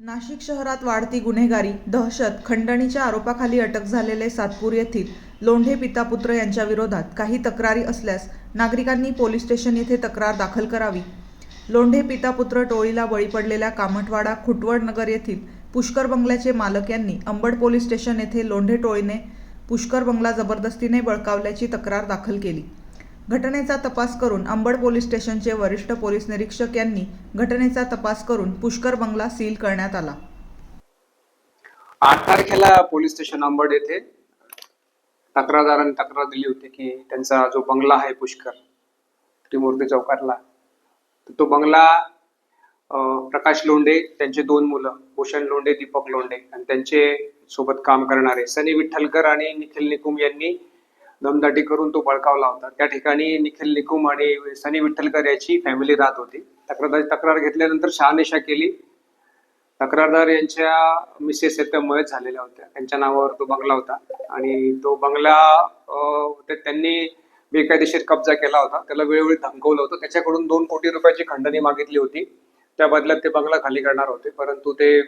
नाशिक शहरात वाढती गुन्हेगारी दहशत खंडणीच्या आरोपाखाली अटक झालेले सातपूर येथील लोंढे पिता पुत्र यांच्या विरोधात काही तक्रारी असल्यास नागरिकांनी पोलीस स्टेशन येथे तक्रार दाखल करावी. लोंढे पिता पुत्र टोळीला बळी पडलेल्या कामठवाडा खुटवड नगर येथील पुष्कर बंगल्याचे मालक यांनी अंबड पोलीस स्टेशन येथे लोंढे टोळीने पुष्कर बंगला जबरदस्तीने बळकावल्याची तक्रार दाखल केली. घटनेचा तपास करून अंबड पोलीस स्टेशनचे वरिष्ठ पोलीस निरीक्षक यांनी घटनेचा तपास करून पुष्कर बंगला सील करण्यात आला. आठ तारखेला पोलीस स्टेशन अंबड येथे तक्रारदारांनी तक्रार दिली होती की त्यांचा जो बंगला आहे पुष्कर त्रिमूर्ती चौकातला तो बंगला अं, प्रकाश लोंढे त्यांचे दोन मुलं भूषण लोंढे दीपक लोंढे आणि त्यांचे सोबत काम करणारे सनी विठ्ठलकर आणि निखिल निकुम यांनी दमदाटी करून तो बळकावला होता. त्या ठिकाणी निखिल निकुम आणि सनी विठ्ठलकर याची फॅमिली राहत होती. तक्रार तक्रार घेतल्यानंतर शहानिशा केली. तक्रारदार यांच्या मिसेस त्या मयत झालेल्या होत्या. त्यांच्या नावावर तो बंगला होता. आणि तो बंगला त्यांनी बेकायदेशीर कब्जा केला होता. त्याला वेळोवेळी धमकवलं होतं. त्याच्याकडून दोन कोटी रुपयाची खंडणी मागितली होती. त्या बदल्यात ते बंगला खाली करणार होते. परंतु ते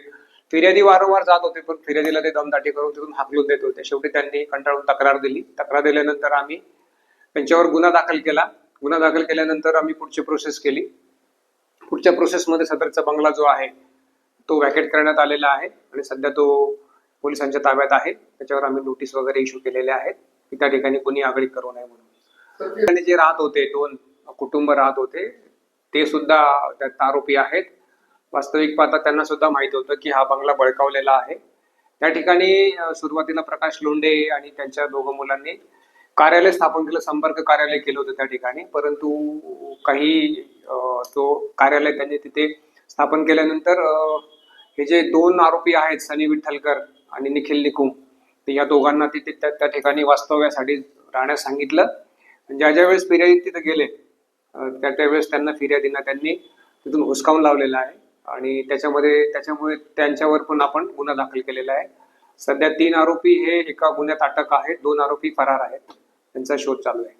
फिर्यादी वारंवार जात होते पण फिर्यादीला ते दमदाटी करून तिथून हाकलून देत होते. शेवटी त्यांनी कंटाळून तक्रार दिली. तक्रार दिल्यानंतर आम्ही त्यांच्यावर गुन्हा दाखल केला. गुन्हा दाखल केल्यानंतर आम्ही पुढची प्रोसेस केली. पुढच्या प्रोसेसमध्ये सदरचा बंगला जो आहे तो वॅकेट करण्यात आलेला आहे आणि सध्या तो पोलिसांच्या ताब्यात आहे. त्याच्यावर आम्ही नोटीस वगैरे इश्यू केलेल्या आहेत. की त्या ठिकाणी कोणी आगळी करू नये म्हणून. ठिकाणी जे राहत होते दोन कुटुंब राहत होते ते सुद्धा त्यात आरोपी आहेत. वास्तविक पाहता त्यांना सुद्धा माहीत होतं की हा बंगला बळकावलेला आहे. त्या ठिकाणी सुरुवातीला प्रकाश लोंढे आणि त्यांच्या दोघं मुलांनी कार्यालय स्थापन केलं संपर्क कार्यालय केलं होतं त्या ठिकाणी. परंतु काही तो कार्यालय त्यांनी तिथे स्थापन केल्यानंतर हे जे दोन आरोपी आहेत सनी विठ्ठलकर आणि निखिल निकुम ते या दोघांना तिथे त्या ठिकाणी वास्तव्यासाठी राहण्यास सांगितलं. आणि ज्या ज्या वेळेस फिर्यादी तिथे गेले त्या त्यावेळेस त्यांना फिर्यादींना त्यांनी तिथून हुसकावून लावलेला आहे. आणि त्याच्यामध्ये त्याच्यामुळे त्यांच्यावर पण आपण गुन्हा दाखल केलेला आहे. सध्या तीन आरोपी हे एका गुन्ह्यात अटक आहेत दोन आरोपी फरार आहेत. त्यांचा शोध चालू आहे.